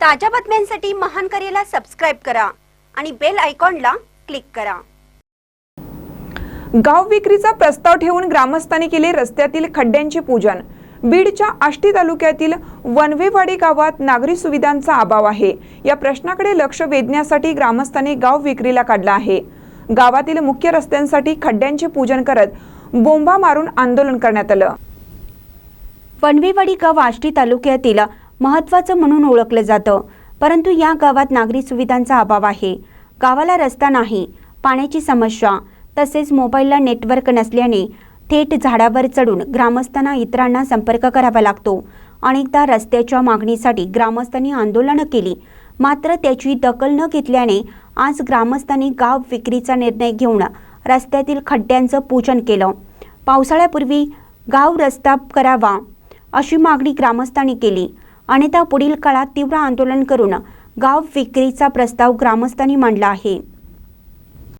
ताज्या बातम्यांसाठी महान करेला सबस्क्राईब करा आणि बेल आयकॉनला क्लिक करा. गाव विक्रीचा प्रस्ताव ठेवून ग्रामस्थांनी केले रस्त्यातील खड्ड्यांचे पूजन. बीडच्या आष्टी तालुक्यातील वनवेवाडी गावात नागरी सुविधांचा अभाव आहे. या प्रश्नाकडे लक्ष वेधण्यासाठी ग्रामस्थांनी गाव विक्रीला काढला आहे. गावातील मुख्य रस्त्यांसाठी खड्ड्यांचे पूजन करत बोंबा मारून आंदोलन करण्यात आलं. वनवेवाडी गाव आष्टी तालुक्यातील महत्त्वाचं म्हणून ओळखलं जातं. परंतु या गावात नागरी सुविधांचा अभाव आहे. गावाला रस्ता नाही पाण्याची समस्या तसेच मोबाईलला नेटवर्क नसल्याने थेट झाडावर चढून ग्रामस्थांना इतरांना संपर्क करावा लागतो. अनेकदा रस्त्याच्या मागणीसाठी ग्रामस्थांनी आंदोलनं केली. मात्र त्याची दखल न घेतल्याने आज ग्रामस्थांनी गाव विक्रीचा निर्णय घेऊन रस्त्यातील खड्ड्यांचं पूजन केलं. पावसाळ्यापूर्वी गाव रस्ता करावा अशी मागणी ग्रामस्थांनी केली. अनिता पुढील काळात तीव्र आंदोलन करून गाव विक्रीचा प्रस्ताव ग्रामस्थांनी मांडला आहे.